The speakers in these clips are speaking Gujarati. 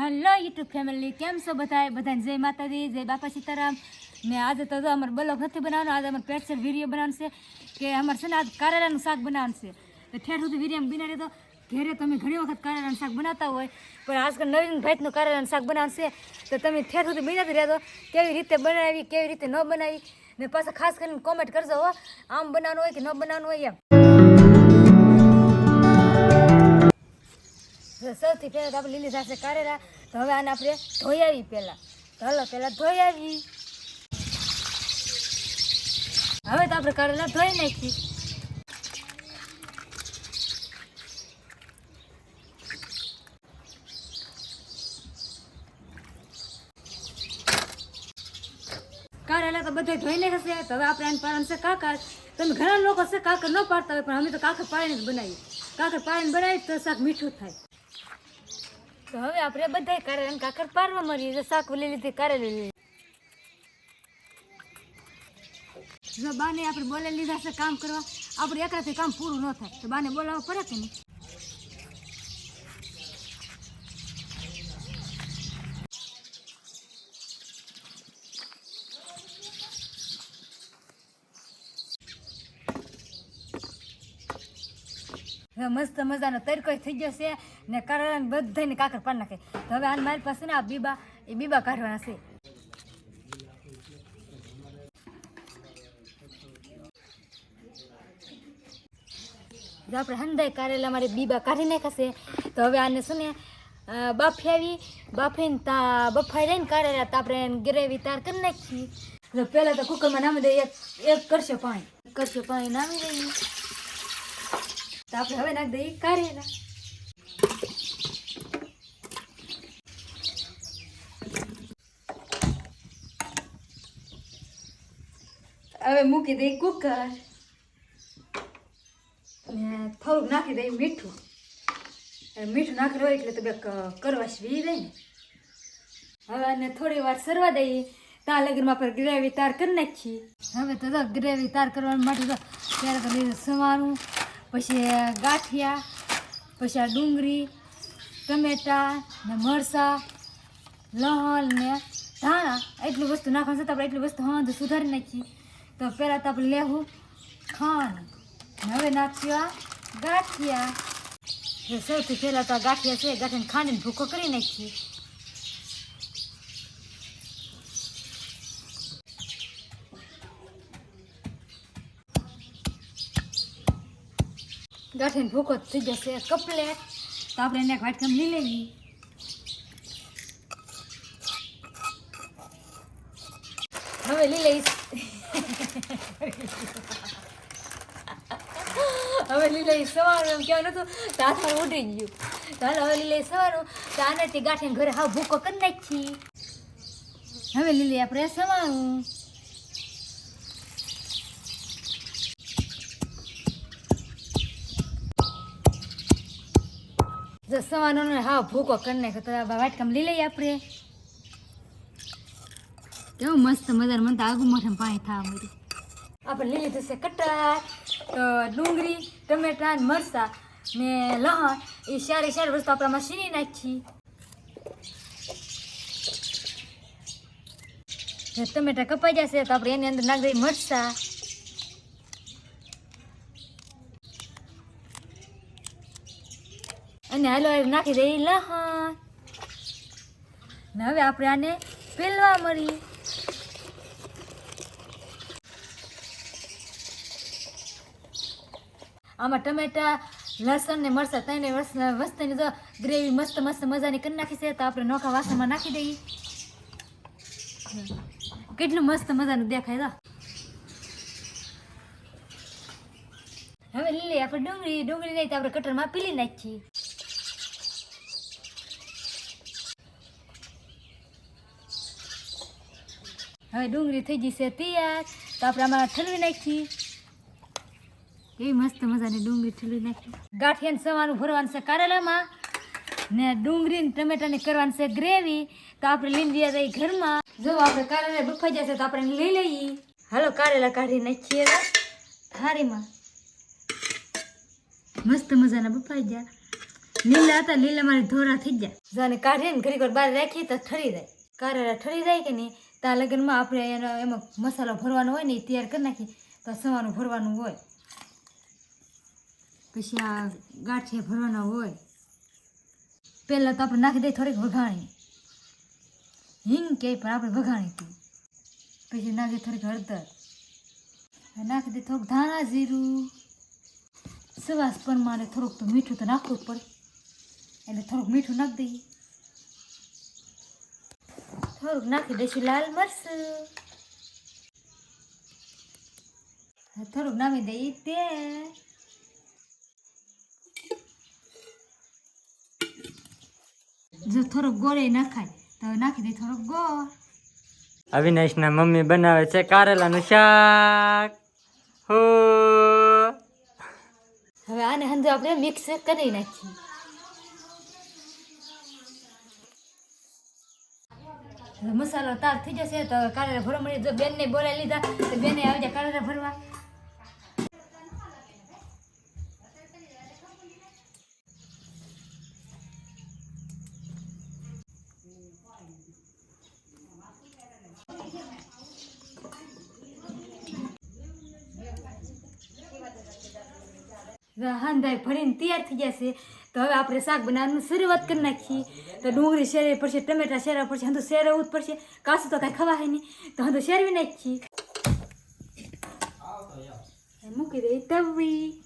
હેલો યુટ્યુબ ફેમિલી, કેમ છો બધા બધાને જય માતાજી, જય બાપા સીતારામ. મેં આજે તો અમારે બ્લોગ નથી બનાવવાનો, આજે અમારે પેટ વીડિયો બનાવવાનું છે, કે અમારે છે ને આજ કારેલાનું શાક બનાવવાનું છે. તો ઠેર સુધી વીડિયો બિનારી તો ઘરે તમે ઘણી વખત કારેલાનું શાક બનાવતા હોય, પણ આજકાલ નવીન ભાઈનું કારેલાનું શાક બનાવવાનું છે, તો તમે ઠેર સુધી બિનાતી રહેતો. કેવી રીતે બનાવી, કેવી રીતે ન બનાવી, ને પાછા ખાસ કરીને કોમેન્ટ કરજો હો. આમ બનાવવાનું હોય કે ન બનાવવાનું હોય એમ. સૌથી પહેલાં તો આપણે લીલી થશે કારેલા તો હવે આને આપણે ધોઈ આવી પહેલાં. તો હાલો, પહેલાં ધોઈ આવી હવે તો આપણે કારેલા ધોઈ નાખી કારેલા તો બધા ધોઈ નાખશે તો હવે આપણે આને પાડવાનું છે કાકર. તમે ઘણા લોકો છે કાકર ન પાડતા હોય, પણ અમે તો કાકર પાડીને જ બનાવીએ. કાકર પાડીને બનાવી તો શાક મીઠું થાય. તો હવે આપણે બધા કારેલા કાકર પારવા મળીએ તો શાક લઈ લીધી કારેલી લીધી. જો બાને આપણે બોલે લીધા છે કામ કરવા, આપણે એકરાથી કામ પૂરું ન થાય. તો બાને બોલાવવા પડે કે નહીં? મસ્ત મજાનો તડકો થઈ ગયો છે ને કારેલા બધાને કાકર પાડી નાખે. તો હવે આને મારી પાસે ને આ બીબા, એ બીબા કાઢવાના છે. જો આપણે હંધાઈ કારેલા મારે બીબા કાઢી નાખાશે તો હવે આને શું ને બફાવી બાફી બાફીને તા બફાઈ રહીને કારેલા તો આપણે ગ્રેવી તાર કરી નાખીએ એટલે પહેલાં તો કુકરમાં નામી દઈએ એક કરશો પાણી. કરશો પાણી નામી દઈએ. તો આપણે હવે નાખી દઈએ કારેલા. હવે મૂકી દઈ કુકર. ને થોડુંક નાખી દઈએ મીઠું. મીઠું નાખેલું હોય એટલે તો બે કરવાશ વી જાય ને. હવે આને થોડી વાર સરવા દઈએ. ત્યાં લગીમાં પર ગ્રેવી તાર કરી નાખીએ. હવે તો ગ્રેવી તાર કરવા માટે તો ત્યારે તો લીધું પછી ગાંઠિયા, પછી આ ડુંગળી, ટમેટા ને મરચાં, લહણ ને ધાણા, એટલી વસ્તુ નાખવાનું છતાં આપણે એટલી વસ્તુ હા સુધારી નાખીએ. તો પહેલાં તો આપણે લેવું ને હવે નાખ્યું આ ગાંઠિયા. સૌથી પહેલાં તો આ ગાંઠિયા છે ગાંઠિયાને ખાંડીને ભૂકો કરી નાખીએ. ગાંઠીને ભૂકો થઈ જશે, કપલેટ. તો આપણે એને વાટકામ લઈ લેવી હવે લઈ લઈશ. હવે લઈ લઈશ સવારનું, એમ કહેવાનું હતું, તો ઉડી ગયું. તો હવે લઈ લઈ સવારનું. તો આનાથી ગાંઠીને ઘરે હાવ ભૂકો કરી નાખી હવે લઈ આપણે સવારનું. જો સવાનો ને હા ભૂકો કરી નાખ્યો. તો વાટકામ લઈ લઈએ આપણે. કેવું મસ્ત મજાનું મને તો આગુ મોઢામાં પાણી થવા મળ્યું આપણે લઈ લીધું છે તો ડુંગળી, ટમેટા મરચાં ને લહણ. એ સારી સારી વસ્તુ આપણામાં સીની નાખી. ટમેટા કપાઈ જશે તો આપણે એની અંદર નાખી દઈએ નાખી દઈએ લહણ ને હવે આપણે આને પેલવા મળી. આમાં ટમેટા, લસણ ને મરચાં ત્રણે વસ્ત- વસ્તુની જો ગ્રેવી મસ્ત મસ્ત મજાની કરી નાખી છે, તો આપણે નોખા વાસણમાં નાખી દઈએ. કેટલું મસ્ત મજાનું દેખાય તો હવે લીલી આપણે ડુંગળી ડુંગળી નહીં તો આપણે કટરમાં પીલી નાખીએ. હવે ડુંગળી થઈ ગઈ છે તૈયાર. તો આપણે આમાં ઠલવી નાખીએ. એવી મસ્ત મજાની ડુંગળી ઠલવી નાખી. ગાંઠિયાને સવાનું ભરવાનું છે કારેલામાં. ને ડુંગળી ને ટમેટાની કરવાની છે ગ્રેવી. તો આપણે લીંબી જઈએ ઘરમાં. જો આપણે કારેલા બફાઈ જશે તો આપણે લઈ લઈએ. હાલો કારેલા કાઢી નાખીએ હારીમાં મસ્ત મજાના બફાઈ ગયા. લીલા હતા લીલા મારી ધોરા થઈ ગયા. જો કાઢીને ઘડીક વાર બહાર રાખીએ તો ઠરી જાય. કારેલા ઠરી જાય કે નહીં? ત્યાં લગ્નમાં આપણે એનો, એમાં મસાલો ભરવાનો હોય ને એ તૈયાર કરી નાખીએ. તો સવાનું ભરવાનું હોય. પછી આ ગાંઠિયા ભરવાના હોય. પહેલાં તો આપણે નાખી દઈએ થોડીક વઘાણી. હિંગ કે પણ આપણે વઘાણી હતી. પછી નાખી થોડીક હળદર. નાખી દઈએ થોડુંક ધાણા જીરું. સવાસ પ્રમાણે થોડુંક તો મીઠું તો નાખવું જ પડે. એટલે થોડુંક મીઠું નાખી દઈએ. થોડુંક નાખી દઈશું લાલ મરચું થોડુંક નામી દઈએ તે. જો થોડોક ગોળે નાખાય તો નાખી દે થોડોક ગોળ. અવિનાશના મમ્મી બનાવે છે કારેલાનું શાક. હો. હવે આને હંધો આપણે મિક્સ કરી નાખીએ. મસાલો તાર થઈ જશે તો કારેલા ભરવા મળી બેનને બોલાવી લીધા, તો બેને આવી જાય કારેલા ભરવા. હાંધાઈ ભરીને તૈયાર થઈ જશે તો હવે આપણે શાક બનાવવાનું શરૂઆત કરી નાખીએ. તો ડુંગળી શેરવી પડશે, ટમેટા શેરવા પડશે, હંધું શેરવવું જ પડશે. કાસું તો કાંઈ ખવાય નહીં. તો હંધું શેરવી નાખીએ. મૂકી દઈએ તવી.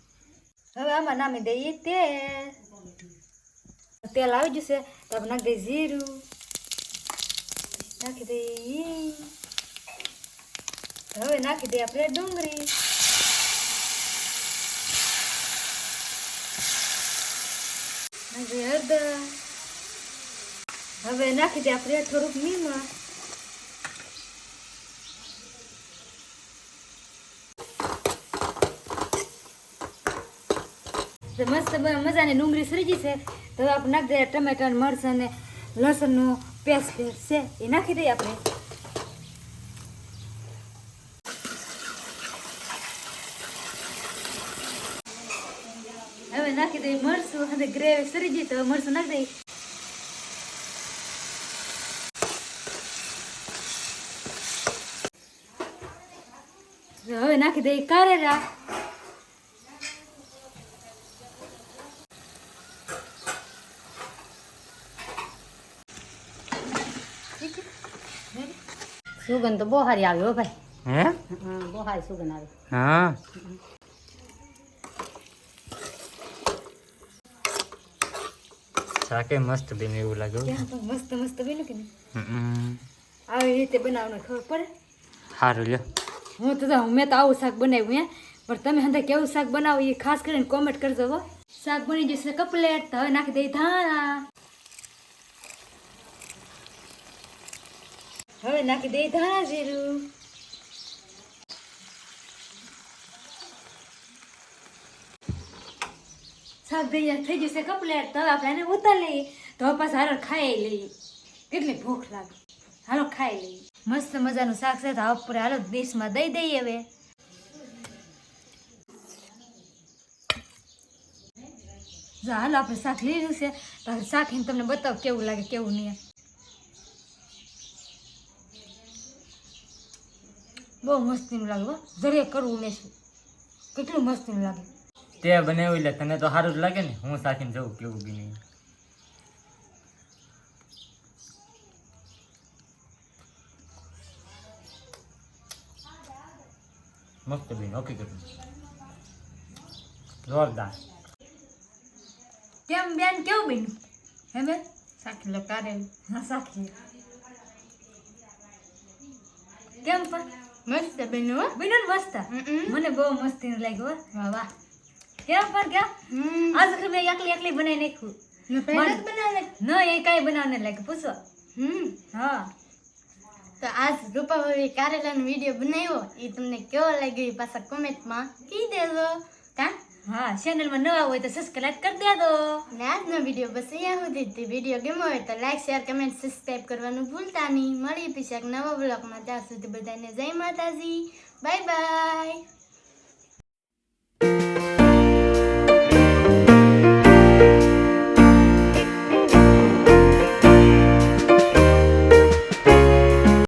હવે આમાં નામી દઈએ તેલ. તેલ આવી જશે, તો આપણે નાખી દઈએ જીરું. નાખી દઈએ. હવે નાખી દઈએ આપણે ડુંગળી. નાખી દઈએ હવે નાખી દઈએ આપણે થોડુંક મીમાં. મસ્ત મજાની ડુંગળી સરી છે. તો આપણે નાખી દઈએ ટમેટા મરચાં ને લસણનું પેસ્ટ છે, એ નાખી દઈએ આપણે. દઈએ મરચું અને ગ્રેવી સરી જઈ તો મરચું નાખી દઈએ હવે નાખી દઈએ કારેલા સુગંધ તો બહુ સારી આવી હો ભાઈ હા બહુ સારી સુગંધ આવી હા શાકે મસ્ત બને એવું લાગે હો. કેમ તો મસ્ત મસ્ત બન્યું કે આવી રીતે બનાવવાનું ખબર પડે? સારું લ્યો. હું તો મેં તો આવું શાક બનાવ્યું હે. પણ તમે હંધા કેવું શાક બનાવો એ ખાસ કરીને કોમેન્ટ કરજો હો. શાક બની જશે કપલેટ તો હવે નાખી દઈએ ધાણા. હવે નાખી દઈએ ધાણા જીરું. શાક થઈ થઈ જશે કપલેટ, તો આપણે એને ઉતાર લઈએ. તો પાછા હારો ખાઈ લઈએ. કેટલી ભૂખ લાગે. હાલો ખાઈ લઈએ. મસ્ત મજાનું શાક છે, તો પૂરે હાલો દેશમાં દઈ દઈએ હવે. જો હાલો આપણે શાક લીધું છે, તો શાક તમને બતાવ કેવું લાગે, કેવું નહીં. બહુ મસ્તીનું લાગે જરે કરવું મેશું કેટલું મસ્તીનું લાગે. તે બનાવ્યું એટલે તને તો સારું જ લાગે ને. હું શાકીને જવું કેવું બી નહીં. મસ્ત બી કરું જોરદાર. કેમ બેન કેવું બન્યું? હે બેન? સાકી લો કારેલું હા સાખી. કેમ પણ? મસ્ત બેન હો. બેન મસ્ત? મને બહુ મસ્તી લાગ્યું હો. વાહ વાહ. કેમ પણ કેમ આજ વખત મેં એકલી એકલી બનાવી નાખ્યું. મેં પહેલા ન એ કાંઈ બનાવને લાગે પૂછો. હમ. હા. તો આજ રૂપાભાઈ કારેલાનો વીડિયો બનાવ્યો. એ તમને કેવો લાગ્યો એ પાછા કોમેન્ટમાં કહી દેજો. કા? હા ચેનલમાં નવા હોય તો સબસ્ક્રાઇબ કરી દેજો. ને આજનો વીડિયો બસ અહીંયા સુધી. વીડિયો ગમ્યો હોય તો લાઈક શેર કમેન્ટ સબસ્ક્રાઇબ કરવાનું ભૂલતા નહીં. મળી પછી એક નવા બ્લોગમાં. ત્યાં સુધી બધાને જય માતાજી. Bye bye